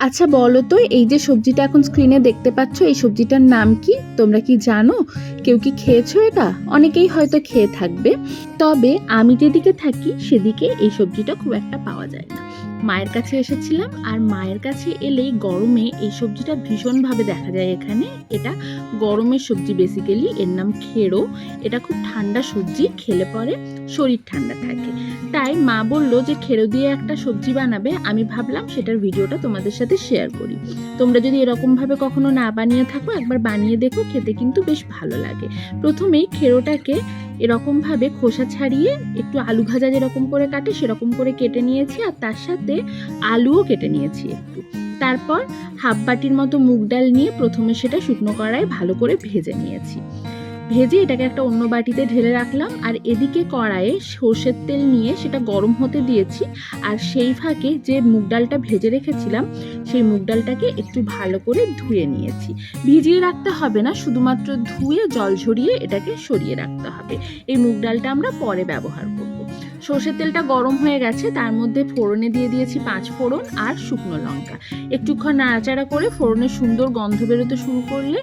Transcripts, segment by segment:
আচ্ছা বলো তো, এই যে সবজিটা এখন স্ক্রিনে দেখতে পাচ্ছ, এই সবজিটার নাম কি? তোমরা কি জানো? কেউ কি খেয়েছো এটা? অনেকেই হয়তো খেয়ে থাকবে। তবে আমি যেদিকে থাকি, সেদিকে এই সবজিটা খুব একটা পাওয়া যায় না। মায়ের কাছে এসেছিলাম আর মায়ের কাছে এলেই গরমে এই সবজিটা ভীষণভাবে দেখা যায় এখানে। এটা গরমের সবজি বেসিক্যালি এর নাম খেড়ো এটা খুব ঠান্ডা সবজি, খেলে পরে শরীর ঠান্ডা থাকে। তাই মা বলল যে খেড়ো দিয়ে একটা সবজি বানাবে। আমি ভাবলাম সেটার ভিডিওটা তোমাদের সাথে শেয়ার করি। তোমরা যদি এরকমভাবে কখনো না বানিয়ে থাকো, একবার বানিয়ে দেখো, খেতে কিন্তু বেশ ভালো লাগে। প্রথমেই খেড়োটাকে এরকমভাবে খোসা ছাড়িয়ে একটু আলু ভাজা যেরকম করে কাটে, সেরকম করে কেটে নিয়েছি আর তার সাথে আলুও কেটে নিয়েছি একটু। তারপর হাফ বাটির মতো মুগ ডাল নিয়ে প্রথমে সেটা শুকনো কড়াই ভালো করে ভেজে নিয়েছি। ভেজে এটাকে একটা অন্য বাটিতে ঢেলে রাখলাম, আর এদিকে কড়াইয়ে সর্ষের তেল নিয়ে সেটা গরম হতে দিয়েছি, আর সেই ফাঁকে যে মুগ ডালটা ভেজে রেখেছিলাম, সেই মুগ ডালটাকে একটু ভালো করে ধুয়ে নিয়েছি। ভিজিয়ে রাখতে হবে না, শুধুমাত্র ধুয়ে জল ঝরিয়ে এটাকে সরিয়ে রাখতে হবে। এই মুগ ডালটা আমরা পরে ব্যবহার করব। সর্ষের তেলটা গরম হয়ে গেছে, তার মধ্যে ফোড়নে দিয়ে দিয়েছি পাঁচ ফোড়ন আর শুকনো লঙ্কা। একটুক্ষণ নাড়াচাড়া করে ফোড়নের সুন্দর গন্ধ বেরোতে শুরু করলে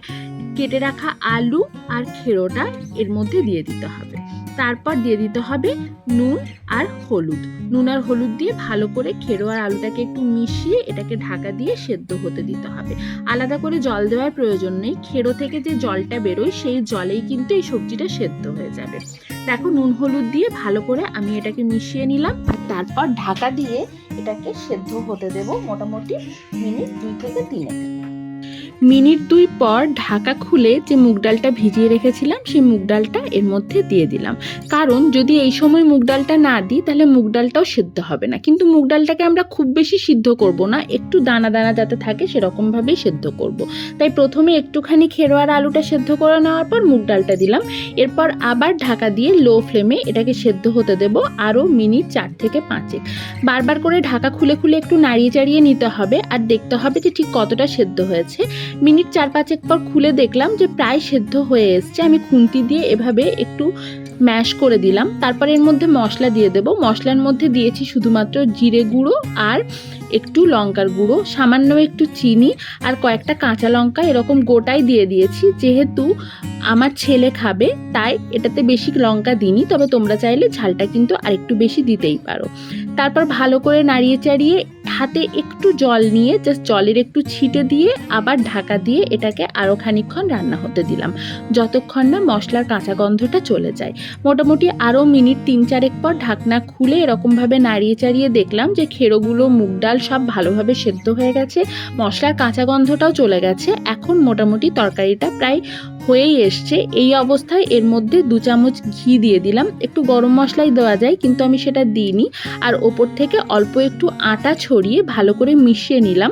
কেটে রাখা আলু আর খেরোটা এর মধ্যে দিয়ে দিতে হবে। তারপর দিয়ে দিতে হবে নুন আর হলুদ। নুন আর হলুদ দিয়ে ভালো করে খেরো আর আলুটাকে একটু মিশিয়ে এটাকে ঢাকা দিয়ে সেদ্ধ হতে দিতে হবে। আলাদা করে জল দেওয়ার প্রয়োজন নেই। খেরো থেকে যে জলটা বেরোয় সেই জলেই কিন্তু এই সবজিটা সেদ্ধ হয়ে যাবে। দেখো নুন হলুদ দিয়ে ভালো করে আমি এটাকে মিশিয়ে নিলাম। আর তারপর ঢাকা দিয়ে এটাকে সেদ্ধ হতে দেব মোটামুটি মিনিট দুই থেকে তিনেক। মিনিট দুই পর ঢাকা খুলে যে মুগ ডালটা ভিজিয়ে রেখেছিলাম, সেই মুগ ডালটা এর মধ্যে দিয়ে দিলাম। কারণ যদি এই সময় মুগ ডালটা না দিই, তাহলে মুগ ডালটাও সিদ্ধ হবে না। কিন্তু মুগ ডালটাকে আমরা খুব বেশি সিদ্ধ করব না, একটু দানা দানা যাতে থাকে সেরকমভাবেই সেদ্ধ করব। তাই প্রথমে একটুখানি খেরোয়ার আলুটা সেদ্ধ করে নেওয়ার পর মুগ ডালটা দিলাম। এরপর আবার ঢাকা দিয়ে লো ফ্লেমে এটাকে সেদ্ধ হতে দেব আরও মিনিট চার থেকে পাঁচেক। বারবার করে ঢাকা খুলে খুলে একটু নাড়িয়ে চাড়িয়ে নিতে হবে আর দেখতে হবে যে ঠিক কতটা সেদ্ধ হয়েছে। মিনিট চার পাঁচেক পর খুলে দেখলাম যে প্রায় সেদ্ধ হয়ে এসছে। আমি খুন্তি দিয়ে এভাবে একটু ম্যাশ করে দিলাম। তারপর এর মধ্যে মশলা দিয়ে দেব। মশলার মধ্যে দিয়েছি শুধুমাত্র জিরে গুঁড়ো আর একটু লঙ্কার গুঁড়ো, সামান্য একটু চিনি আর কয়েকটা কাঁচা লঙ্কা এরকম গোটাই দিয়ে দিয়েছি। যেহেতু আমার ছেলে খাবে, তাই এটাতে বেশি লঙ্কা দিইনি, তবে তোমরা চাইলে ঝালটা কিন্তু আরেকটু বেশি দিতেই পারো। তারপর ভালো করে নাড়িয়ে চাড়িয়ে হাতে একটু জল নিয়ে জাস্ট জলের একটু ছিটে দিয়ে আবার ঢাকা দিয়ে এটাকে আরও খানিকক্ষণ রান্না হতে দিলাম। যতক্ষণ না মশলার কাঁচা গন্ধটা চলে যায়। মোটামুটি আরও মিনিট তিন চারেক পর ঢাকনা খুলে এরকমভাবে নাড়িয়ে চাড়িয়ে দেখলাম যে খেরোগুলো মুগ ডাল সব ভালোভাবে সেদ্ধ হয়ে গেছে, মশলার কাঁচা গন্ধটাও চলে গেছে। এখন মোটামুটি তরকারিটা প্রায় হয়েই এসছে। এই অবস্থায় এর মধ্যে দু চামচ ঘি দিয়ে দিলাম। একটু গরম মশলাই দেওয়া যায়, কিন্তু আমি সেটা দিইনি। আর ওপর থেকে অল্প একটু আটা ছড়িয়ে ভালো করে মিশিয়ে নিলাম,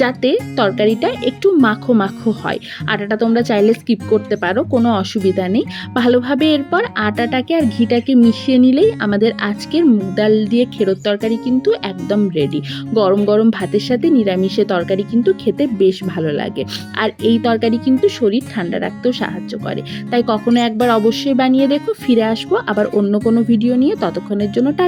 যাতে তরকারিটা একটু মাখো মাখো হয়। আটাটা তোমরা চাইলে স্কিপ করতে পারো, কোনো অসুবিধা নেই। ভালোভাবে এরপর আটাটাকে আর ঘিটাকে মিশিয়ে নিলেই আমাদের আজকের মুগ ডাল দিয়ে খেরোর তরকারি কিন্তু একদম রেডি গরম গরম ভাতের সাথে নিরামিষে তরকারি কিন্তু খেতে বেশ ভালো লাগে। আর এই তরকারি কিন্তু শরীর ঠান্ডা রাখতেও সাহায্য করে। তাই কখনো একবার অবশ্যই বানিয়ে দেখো, ফিরে আসব। আবার অন্য কোনো ভিডিও নিয়ে ততক্ষণের জন্য টা